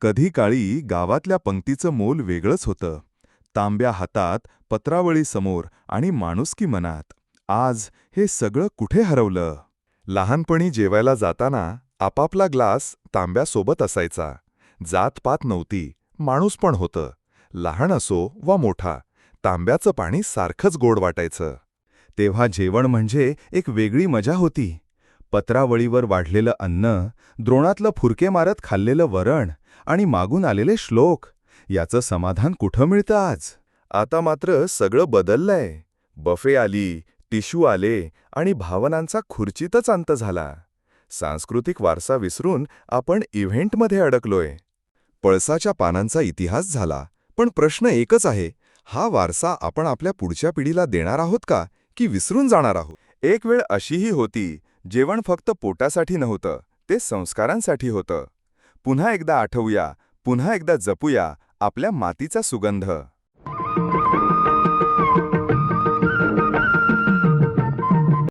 कधी काळी गावातल्या पंक्तीचं मोल वेगळंच होतं. तांब्या हातात पत्रावळी समोर आणि माणुसकी मनात. आज हे सगळं कुठे हरवलं? लहानपणी जेवायला जाताना आपापला ग्लास तांब्यासोबत असायचा. जातपात नव्हती. माणूस पण होतं. लहान असो वा मोठा तांब्याचं पाणी सारखंच गोड वाटायचं. तेव्हा जेवण म्हणजे एक वेगळी मजा होती. पत्रावळीवर वाढलेलं अन्न द्रोणातलं फुरके मारत खाल्लेलं वरण आणि मागून आलेले श्लोक याचं समाधान कुठं मिळतं आज? आता मात्र सगळं बदललंय. बफे आली टिश्यू आले आणि भावनांचा खुर्चीतच अंत झाला. सांस्कृतिक वारसा विसरून आपण इव्हेंटमध्ये अडकलोय. पळसाच्या पानांचा इतिहास झाला पण प्रश्न एकच आहे हा वारसा आपण आपल्या पुढच्या पिढीला देणार आहोत का की विसरून जाणार आहोत? एक वेळ अशीही होती जेवण फक्त पोटासाठी नव्हतं ते संस्कारांसाठी होतं. पुन्हा एकदा आठवूया पुन्हा एकदा जपूया आपल्या मातीचा सुगंध.